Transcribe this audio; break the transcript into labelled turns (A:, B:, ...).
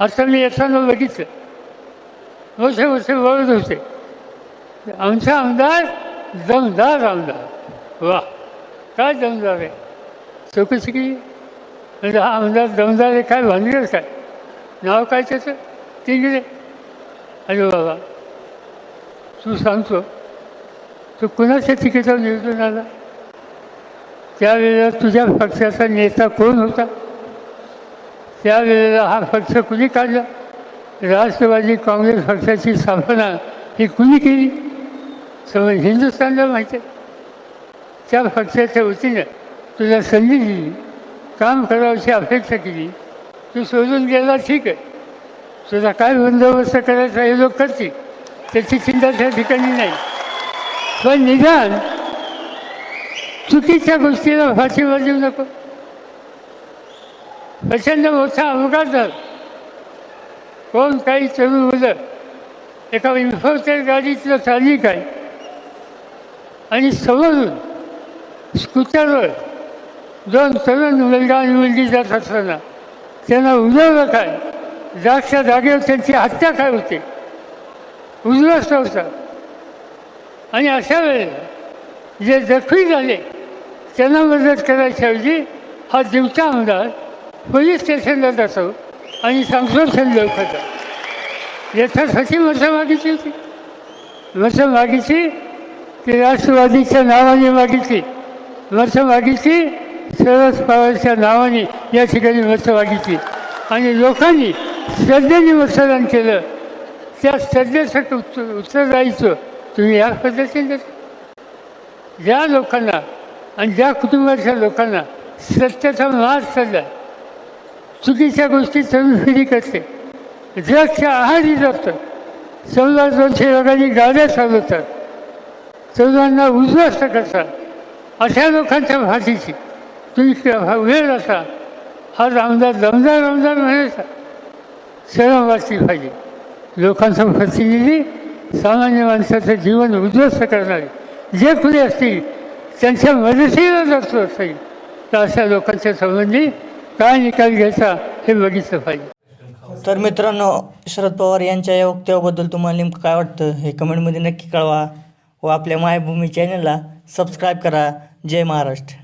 A: असं मी येताना बघितलं वर्ष वर्ष बोलत होते. आमचा आमदार दमदार आमदार. वा काय दमदार आहे. चौकशी. म्हणजे हा आमदार दमदार आहे काय भानगड काय नाव काय त्याचं? तिंगरे अरे बाबा तू सांगतो. तू कुणाच्या तिकीटावर निवडून आला? त्यावेळेला तुझ्या पक्षाचा नेता कोण होता? त्यावेळेला हा पक्ष कुणी काढला? राष्ट्रवादी काँग्रेस पक्षाची स्थापना ही कुणी केली? समज हिंदुस्थानला माहिती आहे. त्या पक्षाच्या वतीनं तुला संधी दिली काम करावची अपेक्षा केली तू सोडून गेला ठीक आहे. तुझा काय बंदोबस्त करायचा हे लोक करतील त्याची चिंता त्या ठिकाणी नाही. पण निदान चुकीच्या गोष्टीला फाशी वाजवू नको. प्रचंड मोठा अपघात झाला. कोण काही तरुण मुलं एका इन्फोटेड गाडीतलं चालिक आहे. आणि समोरून स्कूटरवर दोन तरुण मुलगा आणि मुलगी जात असताना त्यांना उडवलं काय जागच्या जागेवर त्यांची हत्या काय होते? उद्ध्वस्त होता आणि अशा वेळेला जे जखमी झाले त्यांना मदत करायच्याऐवजी हा दिवसा आमदार पोलीस स्टेशनला जातो आणि संशोधन लवकर याच्यासाठी मतं मागितली होती. मतं मागितली ती राष्ट्रवादीच्या नावाने मागितली मतं मागितली शरद पवारच्या नावाने या ठिकाणी मतं मागितली आणि लोकांनी श्रद्धेने मतदान केलं. त्या श्रद्धेसाठी उत्तर उत्तरदायित्व तुम्ही या पद्धतीने ज्या लोकांना आणि ज्या कुटुंबाच्या लोकांना सत्याचा मार्ग चालला चुकीच्या गोष्टी चवीफिरी करते. ड्रग्सच्या आहारी जातं. चौदा दोनशे लोकांनी गाड्या चालवतात. चौदांना उद्ध्वस्त करतात. अशा लोकांच्या भाषेची तुम्ही वेळ असा हा आमदार दमदार आमदार म्हणायचा. शरम वाचली पाहिजे. लोकांचा प्रतिनिधी सामान्य माणसाचं जीवन उद्ध्वस्त करणारे. जे कुणी असतील त्यांच्या मदतीला जातो असेल. तर अशा लोकांच्या संबंधी काय निकाल घ्यायचा हे बघितलं पाहिजे.
B: तर मित्रांनो शरद पवार यांच्या या वक्तव्याबद्दल तुम्हाला नेमकं काय वाटतं हे कमेंटमध्ये नक्की कळवा व आपल्या मायभूमी चॅनलला सबस्क्राईब करा. जय महाराष्ट्र.